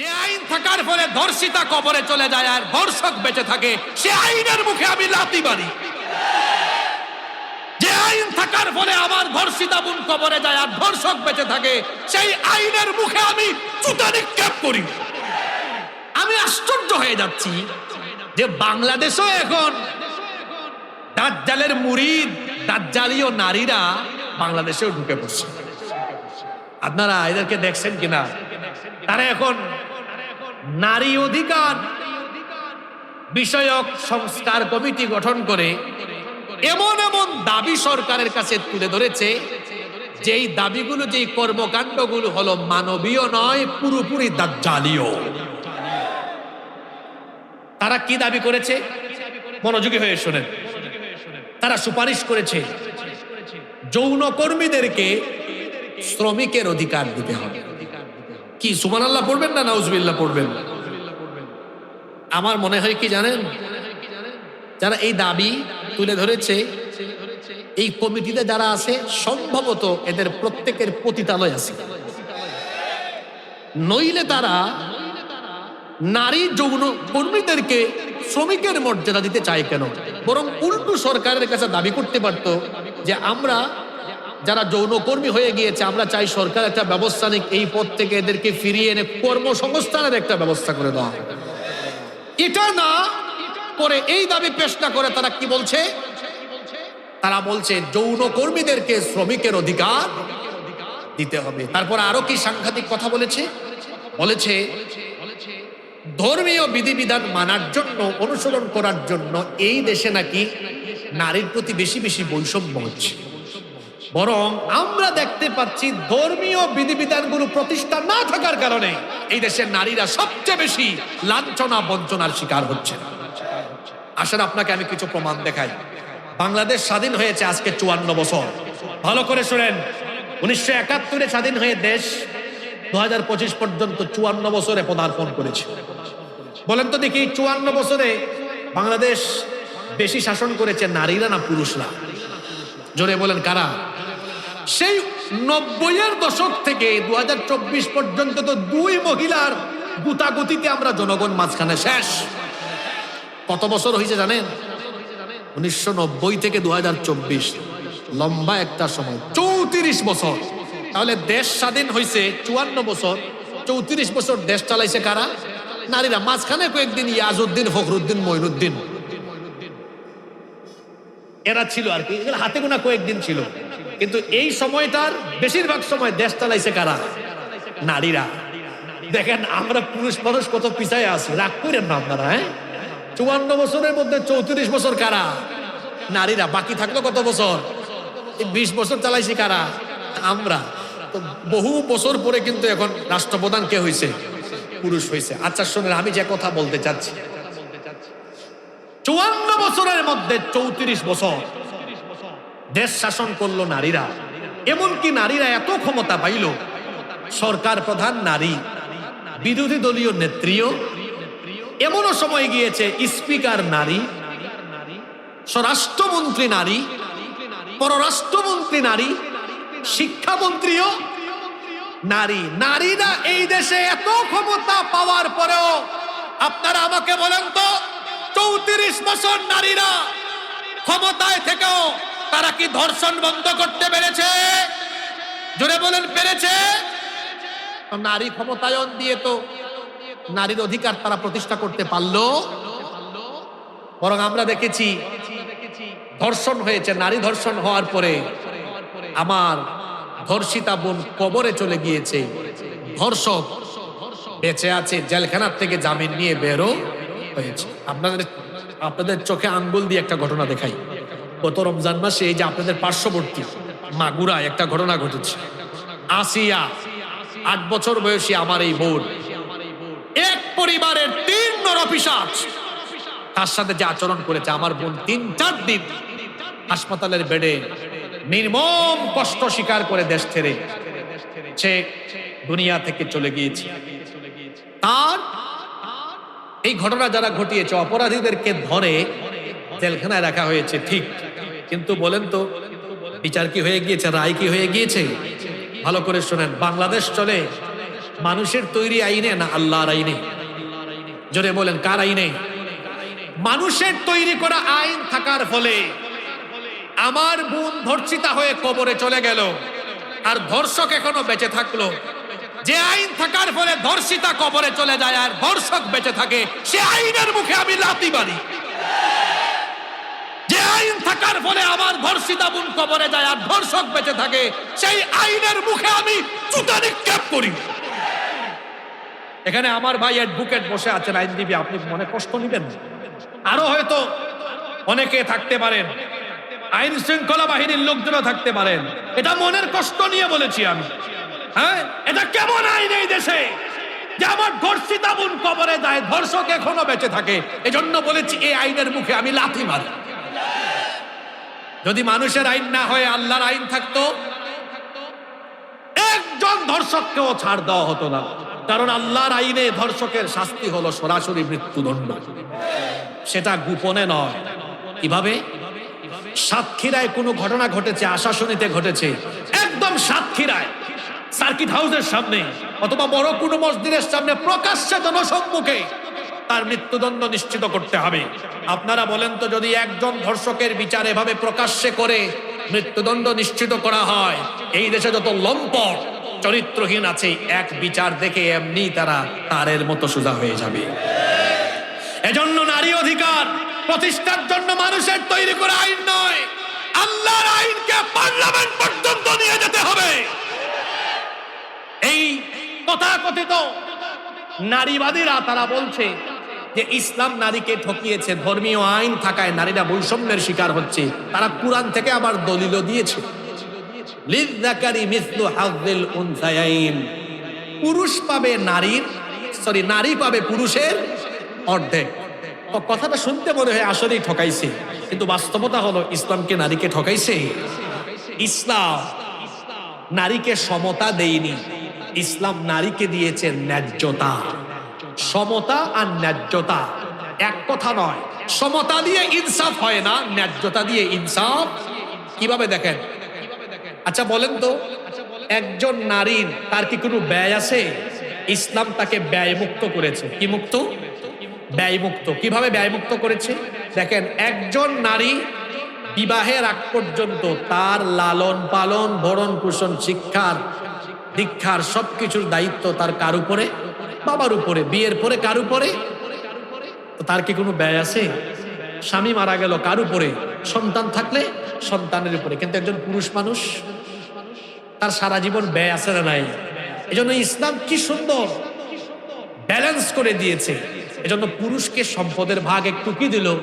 যে আইন থাকার ফলে ধর্ষিতা কবরে চলে যায় আর ধর্ষক বেঁচে থাকে, সে আইনের মুখে আমি লাতি মারি। যে আইন থাকার ফলে আমার ধর্ষিতা বোন কবরে যায় আর ধর্ষক বেঁচে থাকে, সেই আইনের মুখে আমি জুতা নিক্ষেপ করি। আমি আশ্চর্য হয়ে যাচ্ছি যে বাংলাদেশও এখন দাজ্জালের মুরিদ দাজ্জালীয় নারীরা বাংলাদেশেও ঢুকে পড়ছে। আপনারা এদেরকে দেখছেন কিনা? তারা এখন নারী অধিকার বিষয়ক সংস্কার কমিটি গঠন করে এমন এমন দাবি সরকারের কাছে তুলে ধরেছে, যেই দাবিগুলো, যেই কর্মকাণ্ডগুলো হলো মানবীয় নয়, পুরোপুরি দাজ্জালীয়। তারা কি দাবি করেছে? মনোযোগী হয়ে শোনেন। তারা সুপারিশ করেছে যৌন কর্মীদেরকে শ্রমিকের অধিকার দিতে হবে। কি সুমান আল্লাহ পড়বেন না নাউজবিল্লাহ পড়বেন? আমার মনে হয় কি জানেন? যারা এই দাবি তুলে ধরেছে, এই কমিটিতে যারা আছে, সম্ভবত এদের প্রত্যেকের পতিতালয় আছে। নইলে তারা নারী যৌন কর্মীদেরকে শ্রমিকের মর্যাদা দিতে চায় কেন? বরং উল্টো সরকারের কাছে দাবি করতে পারত যে আমরা যারা যৌনকর্মী হয়ে গিয়েছে, আমরা চাই সরকার একটা ব্যবস্থা নিক, এই পদ থেকে এদেরকে ফিরিয়ে এনে কর্মসংস্থানের একটা ব্যবস্থা করে দেওয়া। এটা না করে এই দাবি পেশ না করে তারা কি বলছে? তারা বলছে যৌন কর্মীদেরকে শ্রমিকের অধিকার দিতে হবে। তারপর আরও কি সাংঘাতিক কথা বলেছে? বলেছে, ধর্মীয় বিধিবিধান মানার জন্য, অনুসরণ করার জন্য এই দেশে নাকি নারীর প্রতি বেশি বেশি বৈষম্য হচ্ছে। বরং আমরা দেখতে পাচ্ছি ধর্মীয় বিধিবিধানগুলো প্রতিষ্ঠা না থাকার কারণে এই দেশের নারীরা সবচেয়ে বেশি লাঞ্ছনা, বঞ্চনার শিকার হচ্ছে। আসলে আপনাকে আমি কিছু প্রমাণ দেখাই। বাংলাদেশ স্বাধীন হয়েছে আজকে চুয়ান্ন বছর। ভালো করে শোনেন। উনিশশো একাত্তরে স্বাধীন হয়ে দেশ দু হাজার পঁচিশ পর্যন্ত চুয়ান্ন বছরে পদার্পণ করেছে। বলেন তো দেখি, চুয়ান্ন বছরে বাংলাদেশ বেশি শাসন করেছে নারীরা না পুরুষরা? জোরে বলেন, কারা? সেই নব্বইয়ের দশক থেকে দু হাজার চব্বিশ পর্যন্ত তো দুই মহিলার গুতাগুতিতে আমরা জনগণ মাঝখানে শেষ। কত বছর হয়েছে জানেন? উনিশশো নব্বই থেকে দুহাজার চব্বিশ, লম্বা একটা সময়, চৌত্রিশ বছর। তাহলে দেশ স্বাধীন হয়েছে চুয়ান্ন বছর। চৌত্রিশ বছর দেশ চালাইছে কারা? নারীরা। মাঝখানে কয়েকদিন ইয়াজউদ্দিন, ফখরুদ্দিন, মঈনুদ্দিন। এরা ছিল আর কি। হাতে গোনা কয়েকদিন ছিল। কিন্তু এই সময়টার বেশিরভাগ সময় দেশ চালাইছে কারা? নারীরা। দেখেন, আমরা পুরুষ মানুষ কত পিছায় আছি। রাগ করেন না আপনারা হ্যাঁ? চুয়ান্ন বছরের মধ্যে চৌত্রিশ বছর কারা? নারীরা। বাকি থাকল কত বছর? বিশ বছর চালাইছি কারা? আমরা। তো বহু বছর পরে কিন্তু এখন রাষ্ট্রপ্রধান কে হয়েছে পুরুষ হয়েছে আচ্ছা শোনেন, আমি যে কথা বলতে চাচ্ছি। চুয়ান্ন বছরের মধ্যে চৌত্রিশ বছর। দেশ শাসন করল নারীরা। এমনকি নারীরা এত ক্ষমতা পাইল, সরকার প্রধান নারী, বিরোধী দলীয় নেত্রীও। এমনও সময় গিয়েছে স্পিকার নারী, স্বরাষ্ট্রমন্ত্রী নারী, পররাষ্ট্রমন্ত্রী নারী, শিক্ষামন্ত্রীও। নারী, নারীরা এই দেশে এত ক্ষমতা পাওয়ার পরেও আপনারা আমাকে বলেন তো, চৌত্রিশ বছর নারীরা ক্ষমতায় থেকেও তারা কি ধর্ষণ বন্ধ করতে পেরেছে? জোরে বলেন, পেরেছে? নারী ক্ষমতায়ন দিয়ে তো নারীর অধিকার তারা প্রতিষ্ঠা করতে পারল। বরং আমরা দেখেছি ধর্ষণ হয়েছে, নারী ধর্ষণ হওয়ার পরে আমার ধর্ষিতা বোন কবরে চলে গিয়েছে। ধর্ষক বেঁচে আছে, জেলখানার থেকে জামিন নিয়ে বেরো হয়েছে। আপনাদের আপনাদের চোখে আঙ্গুল দিয়ে একটা ঘটনা দেখাই। গত রমজান মাসে এই যে আপনাদের পার্শ্ববর্তী মাগুরা একটা ঘটনা ঘটেছে। আসিয়া আট বছর বয়সী আমার এই বোন, এক পরিবারের তিন নরপিসাচ তার সাথে যে আচরণ করেছে, আমার বোন তিন চার দিন হাসপাতালের বেডে নির্মম কষ্ট স্বীকার করে দেশ ছেড়ে সে দুনিয়া থেকে চলে গিয়েছে। তার এই ঘটনা যারা ঘটিয়েছে, অপরাধীদেরকে ধরে জেলখানায় রাখা হয়েছে, ঠিক কিন্তু বলেন তো, বিচার কি হয়ে গিয়েছে, রায় কি হয়ে গিয়েছে? ভালো করে শোনেন, বাংলাদেশ চলে, মানুষের তৈরি আইনে না আল্লাহর আইনে? জোরে বলেন, কার আইনে? মানুষের তৈরি করা আইন থাকার ফলে আমার বোন ধর্ষিতা হয়ে কবরে চলে গেল, আর ধর্ষক এখনও বেঁচে থাকল। যে আইন থাকার ফলে ধর্ষিতা কবরে চলে যায়, আর ধর্ষক বেঁচে থাকে, সে আইনের মুখে আমি লাথি মারি। যে আইন থাকার ফলে আমার ধর্ষিতা বোন কবরে যায় আর ধর্ষক বেঁচে থাকে, সেই আইনের মুখে আমি জুতা নিক্ষেপ করি। এখানে আমার ভাই অ্যাডভোকেট বসে আছেন, আইনজীবী, আপনি মনে কষ্ট নিবেন। আরও হয়তো অনেকে থাকতে পারেন। আইন শৃঙ্খলা বাহিনীর লোকজনও থাকতে পারেন। এটা মনের কষ্ট নিয়ে বলেছি আমি। হ্যাঁ? এটা কেমন আইন এই দেশে? যে আমার ধর্ষিতা বোন কবরে যায়, ধর্ষক এখনও বেঁচে থাকে। এজন্য বলেছি, এই আইনের মুখে আমি লাথি মারি। যদি মানুষের আইন না হয়ে, আল্লাহর আইন থাকতো। একজন ধর্ষককেও ছাড় দেওয়া হতো না। কারণ আল্লাহর আইনে ধর্ষকের শাস্তি হলো সরাসরি মৃত্যুদণ্ড। সেটা গোপনে নয়। কীভাবে? সাতক্ষীরায় কোনো ঘটনা ঘটেছে, আশাশনীতে ঘটেছে। একদম সাতক্ষীরায়। সার্কিট হাউসের সামনে, অথবা বড় কোনো মসজিদের সামনে প্রকাশ্যে জনসম্মুখে। তার মৃত্যুদণ্ড নিশ্চিত করতে হবে। আপনারা বলেন তো, যদি একজন ধর্ষকের বিচার এভাবে প্রকাশ্যে করে মৃত্যুদণ্ড নিশ্চিত করা হয়, এই দেশে যত লম্পট চরিত্রহীন আছে, এক বিচার দেখে এমনি তারা তারের মতো সোজা হয়ে যাবে। এজন্য নারী অধিকার প্রতিষ্ঠার জন্য মানুষের তৈরি করা আইন নয়, আল্লাহর আইনকে পার্লামেন্ট পর্যন্ত নিয়ে যেতে হবে। এই তথাকথিত নারীবাদীরা তারা বলছে যে ইসলাম নারীকে ঠকিয়েছে, ধর্মীয় আইন থাকায় নারীরা বৈষম্যের শিকার হচ্ছে। তারা কোরআন থেকে আবার দলিল দিয়েছে। পুরুষ পাবে নারীর, সরি, নারী পাবে পুরুষের অর্ধেক। কথাটা শুনতে মনে হয় আসলেই ঠকাইছে। কিন্তু বাস্তবতা হলো, ইসলামকে নারীকে ঠকাইছে? ইসলাম নারীকে সমতা দেয়নি। ইসলাম নারীকে দিয়েছে ন্যায্যতা। সমতা আর ন্যায্যতা। এক কথা নয়, সমতা দিয়ে ইনসাফ হয় না, ন্যায্যতা দিয়ে ইনসাফ। কীভাবে দেখেন? আচ্ছা বলেন তো, একজন নারীর তার কি কোনো ব্যয় আছে? ইসলাম তাকে ব্যয় মুক্ত করেছে। কি মুক্ত? ব্যয় মুক্ত কীভাবে ব্যয় মুক্ত করেছে? দেখেন, একজন নারী বিবাহের আগ পর্যন্ত তার লালন পালন, ভরণ পোষণ, শিক্ষার, দীক্ষার সবকিছুর দায়িত্ব তার কার উপরে? বাবার উপরে, বিয়ের পরে কার উপরে? তার কি কোনো ব্যয় আছে? স্বামী মারা গেল কার উপরে? সন্তান থাকলে সন্তানের উপরে। কিন্তু একজন পুরুষ মানুষ, তার সারা জীবন ব্যয় আছে না নাই? এজন্য ইসলাম কি সুন্দর? ব্যালেন্স করে দিয়েছে। এজন্য পুরুষকে সম্পদের ভাগ একটু কি দিল?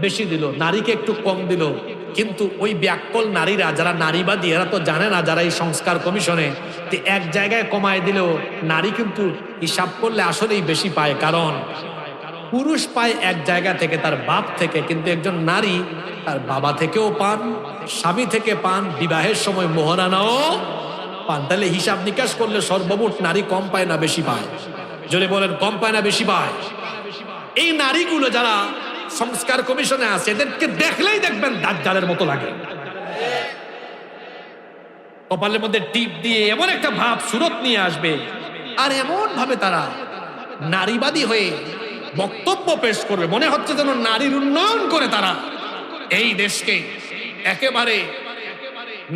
বেশি দিল। নারীকে একটু কম দিল। কিন্তু ওই ব্যাকল নারীরা, যারা নারীবাদী, এরা তো জানে না যারা এই সংস্কার কমিশনে যে এক জায়গায় কমায় দিলেও নারী কিন্তু হিসাব করলে আসলেই বেশি পায়। কারণ পুরুষ পায় এক জায়গা থেকে তার বাপ থেকে, কিন্তু একজন নারী তার বাবা থেকেও পান, স্বামী থেকে পান, বিবাহের সময় মোহরানাও পান। তাহলে হিসাব নিকাশ করলে সর্বমোট নারী কম পায় না বেশি পায়? যদি বলেন, কম পায় না বেশি পায়? এই নারীগুলো যারা সংস্কার কমিশনে আছে, এদেরকে দেখলেই দেখবেন দাজ্জালের মতো লাগে। কপালের মধ্যে টিপ দিয়ে এমন একটা ভাব সুরত নিয়ে আসবে। আর এমন ভাবে তারা নারীবাদী হয়ে বক্তব্য পেশ করবে, মনে হচ্ছে যেন নারীর উন্নয়ন করে তারা এই দেশকে একেবারে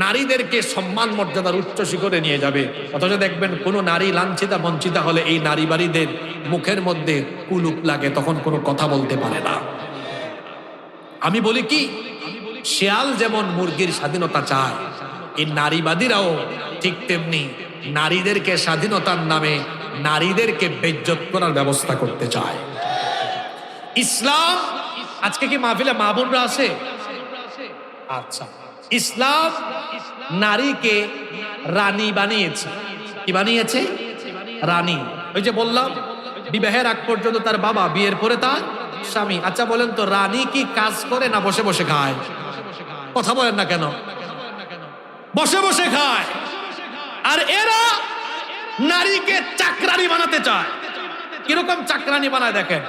নারীদেরকে সম্মান মর্যাদার উচ্চ শিখরে নিয়ে যাবে। অথচ দেখবেন কোনো নারী লাঞ্ছিতা বঞ্চিতা হলে এই নারীবাড়িদের মুখের মধ্যে কুলুপ লাগে, তখন কোনো কথা বলতে পারে না। আমি বলি কি? শেয়াল যেমন মুরগির স্বাধীনতা চায়, এই নারীবাদীরাও ঠিক তেমনি নারীদেরকে স্বাধীনতার নামে নারীদেরকে বেজ্জত করার ব্যবস্থা করতে চায়। ইসলাম, আজকে কি মাহফিলে মা বোনরা আছে? আচ্ছা ইসলাম নারীকে রানী বানিয়েছে। কি বানিয়েছে? রানী। ওই যে বললাম, বিবাহের আগ পর্যন্ত তার বাবা, বিয়ের পরে তার স্বামী। আচ্ছা বলেন তো, রানী কি কাজ করে না বসে বসে খায়? কথা বলেন না কেন? বসে বসে খায়। আর এরা নারীকে চাকরানি বানাতে চায়। কীরকম চাকরানি বানায় দেখেন?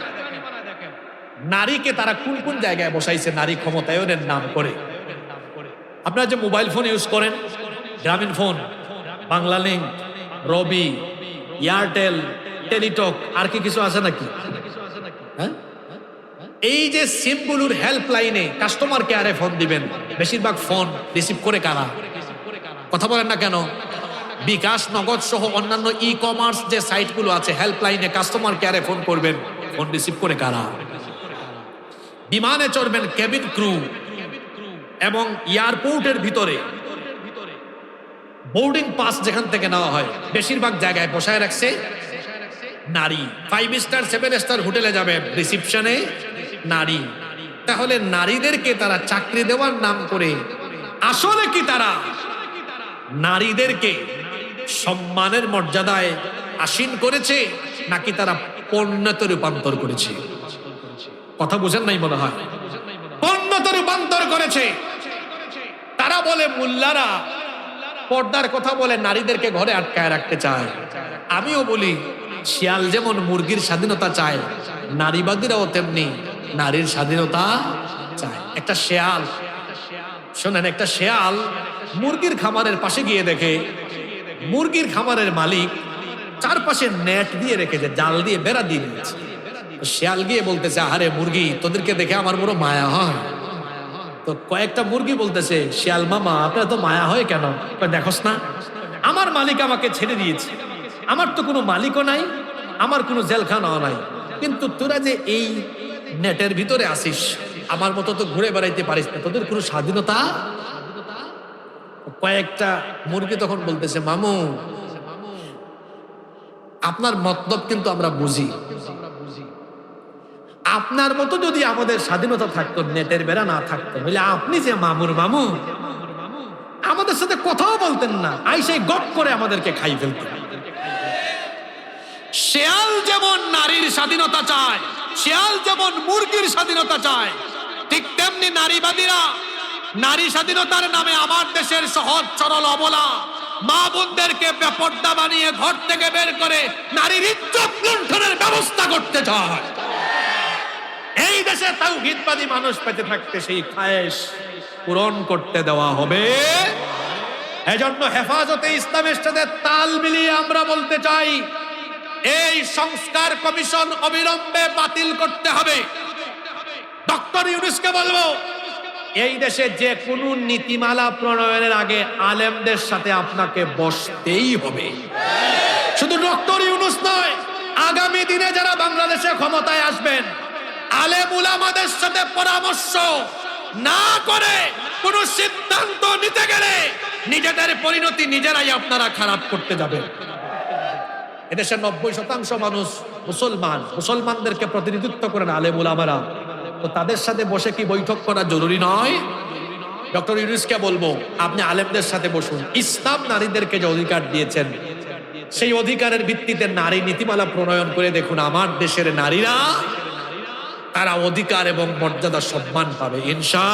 নারীকে তারা কোন কোন জায়গায় বসাইছে? নারী ক্ষমতায়নের নাম করে। আপনারা যে মোবাইল ফোন ইউজ করেন, গ্রামীণ ফোন, বাংলা লিঙ্ক রবি, এয়ারটেল, টেলিটক, আর কি কিছু আছে নাকি? হ্যাঁ? এই যে সিমগুলোর হেল্পলাইনে কাস্টমার কেয়ারে ফোন দিবেন, বেশিরভাগ ফোন রিসিভ করে কারা? কথা বলেন না কেন? বিকাশ, নগদ সহ অন্যান্য ই কমার্স যে সাইটগুলো আছে হেল্পলাইনে কাস্টমার কেয়ারে ফোন করবেন ফোন রিসিভ করে কারা? বিমানে চড়বেন কেবিন ক্রু এবং এয়ারপোর্টের ভিতরে। বোর্ডিং পাস যেখান থেকে নেওয়া হয়, বেশিরভাগ জায়গায় বসায় রাখছে নারী। ফাইভ স্টার সেভেন স্টার হোটেলে যাবেন রিসিপশনে নারী। তাহলে নারীদেরকে তারা চাকরি দেওয়ার নাম করে আসলে কি তারা? নারীদেরকে সম্মানের মর্যাদায় আসীন করেছে নাকি তারা পণ্যতে রূপান্তর করেছে? কথা বুঝেন নাই মনে হয়? পণ্যতে রূপান্তর করেছে। তারা বলে, মোল্লারা পর্দার কথা বলে নারীদেরকে ঘরে আটকায় রাখতে চায়। আমিও বলি, শিয়াল যেমন মুরগির স্বাধীনতা চায়, নারীবাদীরাও তেমনি। নারীর স্বাধীনতা চায় একটা শেয়াল। শোনেন, একটা শেয়াল মুরগির খামারের পাশে গিয়ে দেখে, মুরগির খামারের মালিক চারপাশে নেট দিয়ে রেখেছে, জাল দিয়ে বেড়া দিয়ে দিয়েছে শেয়াল গিয়ে বলতেছে আরে মুরগি, তোদেরকে দেখে আমার বড় মায়া হয়। তো কয়েকটা মুরগি বলতেছে, শিয়াল মামা, আপনার তো মায়া হয় কেন? দেখোস না, আমার মালিক আমাকে ছেড়ে দিয়েছে। আমার তো কোনো মালিকও নাই, আমার কোনো জেলখানাও নাই। কিন্তু তোরা যে এই নেটের ভিতরে আসিস। আমার মতো তো ঘুরে বেড়াইতে পারিস না। তোদের কোনো স্বাধীনতা? কয়েকটা মুরগি তখন বলতেছে, মামু, আপনার মতলব কিন্তু আমরা বুঝি। আপনার মতো যদি আমাদের স্বাধীনতা থাকতো, নেটের বেড়া না থাকতো, বলে আপনি যে মামুর মামু, আমাদের সাথে কথাও বলতেন না। আইসে গপ করে আমাদেরকে খাই ফেলতেন। শেয়াল যেমন নারীর স্বাধীনতা চায় শেয়াল যেমন মুরগির স্বাধীনতা চায়, ঠিক তেমনি নারীবাদীরা নারী স্বাধীনতার নামে আমার দেশের সহজ, সরল অবলা মা বোনদেরকে বেপর্দা বানিয়ে ঘর থেকে বের করে নারীর ইজ্জত লুণ্ঠনের ব্যবস্থা করতে চায়। এই দেশে তাও হিতবাদী মানুষ পেতে থাকতে সেই খায়েশ পূরণ করতে দেওয়া হবে। এজন্য হেফাজতে ইসলামের সাথে তাল মিলিয়ে আমরা বলতে চাই এই সংস্কার কমিশন অবিলম্বে বাতিল করতে হবে। ডক্টর ইউনুসকে বলব, এই দেশে যে কোনো নীতিমালা প্রণয়নের আগে আলেমদের সাথে আপনাকে বসতেই হবে। শুধু ডক্টর ইউনুস নয়, আগামী দিনে যারা বাংলাদেশে ক্ষমতায় আসবেন, আলেম উলামাদের সাথে পরামর্শ না করে কোন সিদ্ধান্ত নিতে গেলে নিজেদের পরিণতি নিজেরাই আপনারা খারাপ করতে যাবেন। এদেশের নব্বই শতাংশ মানুষ মুসলমান। মুসলমানদেরকে প্রতিনিধিত্ব করেন আলেম উলামারা তো তাদের সাথে বসে কি বৈঠক করা জরুরি নয়? ডক্টর ইউনুসকে বলব, আপনি আলেমদের সাথে বসুন। ইসলাম নারীদেরকে যে অধিকার দিয়েছেন, সেই অধিকারের ভিত্তিতে নারী নীতিমালা প্রণয়ন করে দেখুন, আমার দেশের নারীরা তারা অধিকার এবং মর্যাদা সম্মান পাবে। ইনশা